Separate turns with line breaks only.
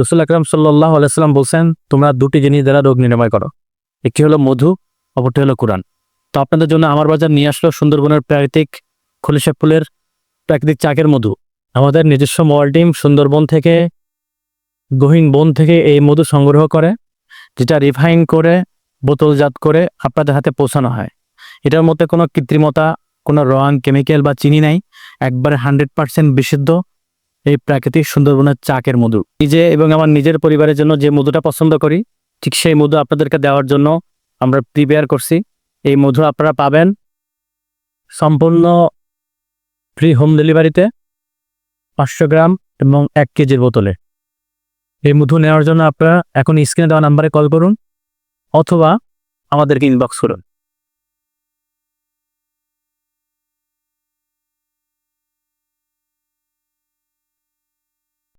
রসুল আকরাম সাল্লাহ আলাইসাল্লাম বলছেন, তোমরা দুটি জিনিস দ্বারা রোগ নিরাময় করো। একটি হলো মধু, অপরটি হলো কোরআন। তো আপনাদের জন্য আমার বাজার নিয়ে আসলো সুন্দরবনের প্রাকৃতিক খলিশা ফুলের প্রাকৃতিক চাকের মধু। আমাদের নিজস্ব মোবাইল টিম সুন্দরবন থেকে, গহীন বন থেকে এই মধু সংগ্রহ করে, যেটা রিফাইন করে, বোতলজাত করে আপনাদের হাতে পৌঁছানো হয়। এটার মধ্যে কোনো কৃত্রিমতা, কোনো রং, কেমিক্যাল বা চিনি নাই। একবারে হান্ড্রেড পার্সেন্ট বিশুদ্ধ। এই প্রাকৃতিক সুন্দরবনের চাকের মধু। নিজে এবং আমার নিজের পরিবারের জন্য যে মধুটা পছন্দ করি, ঠিক সেই মধু আপনাদেরকে দেওয়ার জন্য আমরা প্রিপেয়ার করছি। এই মধু আপনারা পাবেন সম্পূর্ণ ফ্রি হোম ডেলিভারিতে পাঁচশো গ্রাম এবং এক কেজির বোতলে। এই মধু নেওয়ার জন্য আপনারা এখন স্ক্রিনে দেওয়া নাম্বারে কল করুন অথবা আমাদেরকে ইনবক্স করুন।